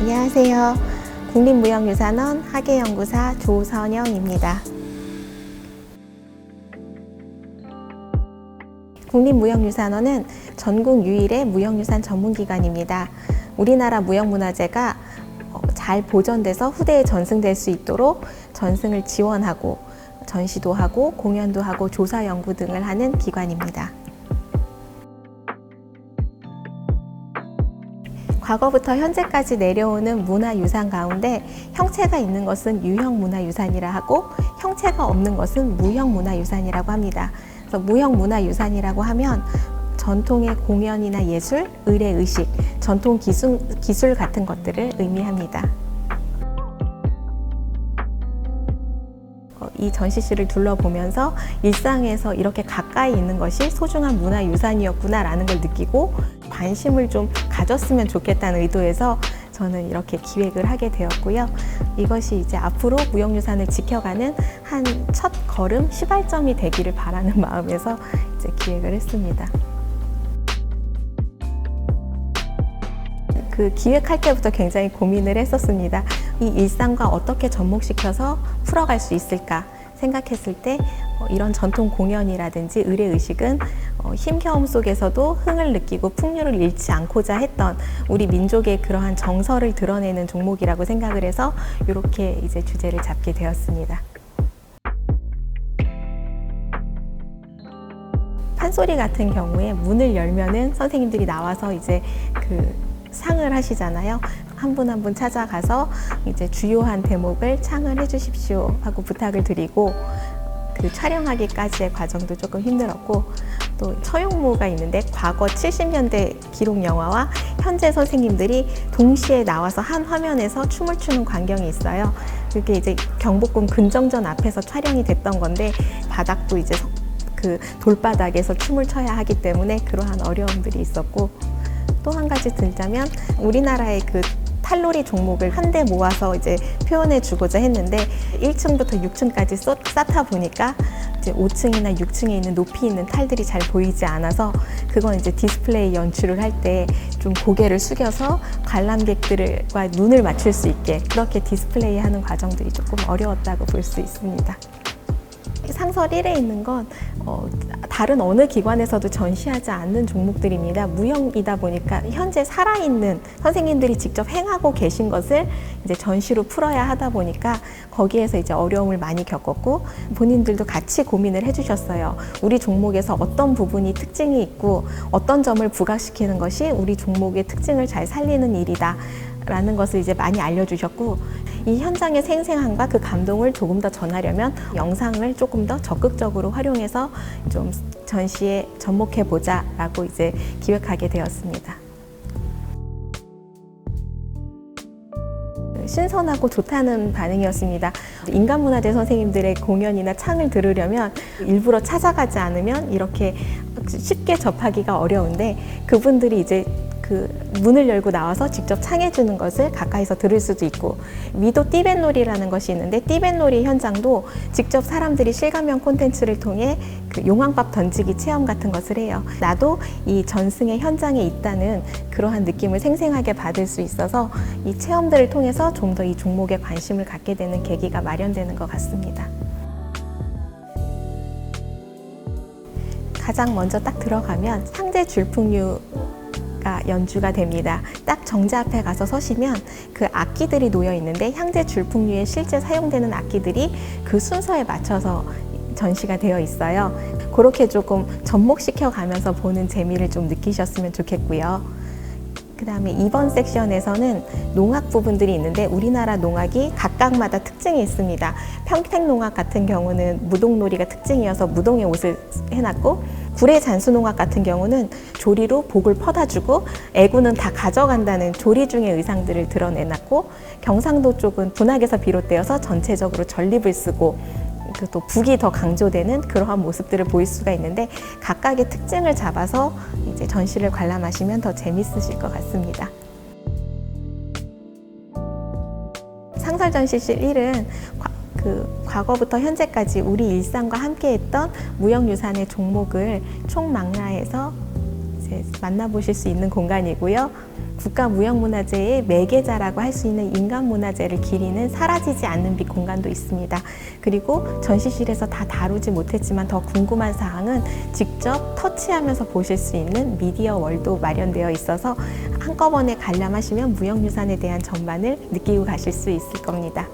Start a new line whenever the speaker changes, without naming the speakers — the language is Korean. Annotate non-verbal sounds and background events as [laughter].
안녕하세요. 국립무형유산원 학예연구사 조선영입니다. 국립무형유산원은 전국 유일의 무형유산 전문기관입니다. 우리나라 무형문화재가 어, 잘 보존돼서 후대에 전승될 수 있도록 전승을 지원하고 전시도 하고 공연도 하고 조사 연구 등을 하는 기관입니다. 과거부터 현재까지 내려오는 문화유산 가운데 형체가 있는 것은 유형 문화유산이라 하고 형체가 없는 것은 무형 문화유산이라고 합니다. 그래서 무형 문화유산이라고 하면 전통의 공연이나 예술, 의례, 의식, 전통 기술, 기술 같은 것들을 의미합니다. 어, 이 전시실을 둘러보면서 일상에서 이렇게 가까이 있는 것이 소중한 문화유산이었구나라는 걸 느끼고 관심을 좀 가졌으면 좋겠다는 의도에서 저는 이렇게 기획을 하게 되었고요. 이것이 이제 앞으로 무형유산을 지켜가는 한 첫 걸음 시발점이 되기를 바라는 [laughs] 마음에서 이제 기획을 했습니다. 그 기획할 때부터 굉장히 고민을 했었습니다. 이 일상과 어떻게 접목시켜서 풀어갈 수 있을까 생각했을 때 어, 이런 전통 공연이라든지 의례 의식은 어, 힘겨움 속에서도 흥을 느끼고 풍류를 잃지 않고자 했던 우리 민족의 그러한 정서를 드러내는 종목이라고 생각을 해서 이렇게 이제 주제를 잡게 되었습니다. 판소리 같은 경우에 문을 열면은 선생님들이 나와서 이제 그 상을 하시잖아요. 한분한분 찾아가서 이제 주요한 대목을 창을 해주십시오 하고 부탁을 드리고 그 촬영하기까지의 과정도 조금 힘들었고 또 처용무가 있는데 과거 70년대 기록 영화와 현재 선생님들이 동시에 나와서 한 화면에서 춤을 추는 광경이 있어요. 그게 이제 경복궁 근정전 앞에서 촬영이 됐던 건데 바닥도 이제 그 돌바닥에서 춤을 춰야 하기 때문에 그러한 어려움들이 있었고 또 한 가지 들자면 우리나라의 그 탈놀이 종목을 한데 모아서 이제 표현해 주고자 했는데 1층부터 6층까지 쌓다 보니까 이제 5층이나 6층에 있는 높이 있는 탈들이 잘 보이지 않아서 그건 이제 디스플레이 연출을 할 때 좀 고개를 숙여서 관람객들과 눈을 맞출 수 있게 그렇게 디스플레이 하는 과정들이 조금 어려웠다고 볼 수 있습니다. 상설 1에 있는 건 어, 다른 어느 기관에서도 전시하지 않는 종목들입니다. 무형이다 보니까 현재 살아있는 선생님들이 직접 행하고 계신 것을 이제 전시로 풀어야 하다 보니까 거기에서 이제 어려움을 많이 겪었고 본인들도 같이 고민을 해주셨어요. 우리 종목에서 어떤 부분이 특징이 있고 어떤 점을 부각시키는 것이 우리 종목의 특징을 잘 살리는 일이다. 라는 것을 이제 많이 알려주셨고 이 현장의 생생함과 그 감동을 조금 더 전하려면 영상을 조금 더 적극적으로 활용해서 좀 전시에 접목해 보자라고 이제 기획하게 되었습니다. 신선하고 좋다는 반응이었습니다. 인간문화재 선생님들의 공연이나 창을 들으려면 일부러 찾아가지 않으면 이렇게 쉽게 접하기가 어려운데 그분들이 이제 그 문을 열고 나와서 직접 창해 주는 것을 가까이서 들을 수도 있고 미도 띠벤놀이라는 것이 있는데 띠벤놀이 현장도 직접 사람들이 실감형 콘텐츠를 통해 그 용왕밥 던지기 체험 같은 것을 해요. 나도 이 전승의 현장에 있다는 그러한 느낌을 생생하게 받을 수 있어서 이 체험들을 통해서 좀 더 이 종목에 관심을 갖게 되는 계기가 마련되는 것 같습니다. 가장 먼저 딱 들어가면 상제 줄풍류 가 연주가 됩니다. 딱 정자 앞에 가서 서시면 그 악기들이 놓여 있는데 향제 줄풍류에 실제 사용되는 악기들이 그 순서에 맞춰서 전시가 되어 있어요. 그렇게 조금 접목시켜 가면서 보는 재미를 좀 느끼셨으면 좋겠고요. 그 다음에 이번 섹션에서는 농악 부분들이 있는데 우리나라 농악이 각각마다 특징이 있습니다. 평택 농악 같은 경우는 무동놀이가 특징이어서 무동의 옷을 해놨고 구례 잔수농악 같은 경우는 조리로 복을 퍼다주고 애구는 다 가져간다는 조리 중의 의상들을 드러내놨고 경상도 쪽은 분학에서 비롯되어서 전체적으로 전립을 쓰고 그또 북이 더 강조되는 그러한 모습들을 보일 수가 있는데 각각의 특징을 잡아서 이제 전시를 관람하시면 더 재밌으실 것 같습니다. 상설 전시실 1은 그 과거부터 현재까지 우리 일상과 함께했던 무형유산의 종목을 총망라해서 만나보실 수 있는 공간이고요. 국가무형문화재의 매개자라고 할 수 있는 인간문화재를 기리는 사라지지 않는 빛 공간도 있습니다. 그리고 전시실에서 다 다루지 못했지만 더 궁금한 사항은 직접 터치하면서 보실 수 있는 미디어 월도 마련되어 있어서 한꺼번에 관람하시면 무형유산에 대한 전반을 느끼고 가실 수 있을 겁니다.